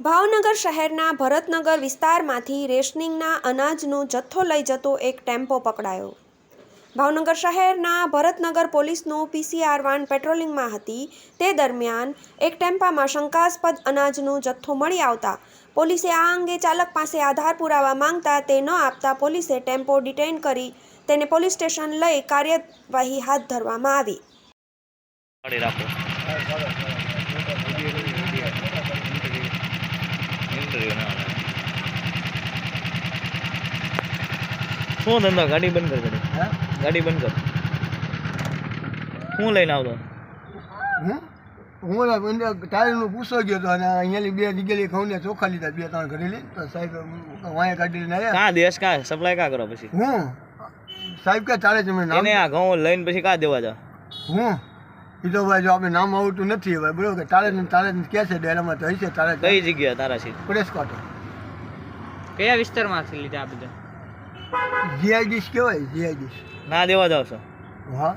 ભાવનગર શહેરના ભરતનગર વિસ્તારમાંથી રેશનિંગના અનાજનો જથ્થો લઈ જતો એક ટેમ્પો પકડાયો. ભાવનગર શહેરના ભરતનગર પોલીસનો પીસીઆર વાન પેટ્રોલિંગમાં હતી. તે દરમિયાન એક ટેમ્પામાં શંકાસ્પદ અનાજનો જથ્થો મળી આવતા પોલીસે આ અંગે ચાલક પાસે આધાર પુરાવા માંગતા તે ન આપતા પોલીસે ટેમ્પો ડિટેઇન કરી તેને પોલીસ સ્ટેશન લઈ કાર્યવાહી હાથ ધરવામાં આવી પાડી રાખો ઇન્ટરવ્યુ ના આવે. શું ધંધો? ગાડી બંધ કર ગાડી ગાડી બંધ કર. શું લઈને આવતો? હું? હું ટાયરનું પૂછો ગયો હતો અને અહીંયાની બે દીગેલી ઘઉં ને ચોખા લીધા બે ત્રણ ઘરે લઈ તો સાહેબ વાંયા કાઢી લઈને આવ્યા કાં દેશ કાં સપ્લાય કાં કરો પછી? હું? સાહેબ કે તારે તમે નામ? એને આ ઘઉં લઈને પછી કાં દેવા જાવ? હું? એ તો ભાઈ જો આપણે નામ આવતું નથી હવે બરોબર? કે તારે તારે કે છે ડેરામાં તો હશે તારે કઈ જગ્યા તારા છે પ્રેસ કોટ. કયા વિસ્તારમાંથી લીધા આ બધા? જીઆઈડીસ કહેવાય જીઆઈડીસ ના દેવા જાવ છો. હા.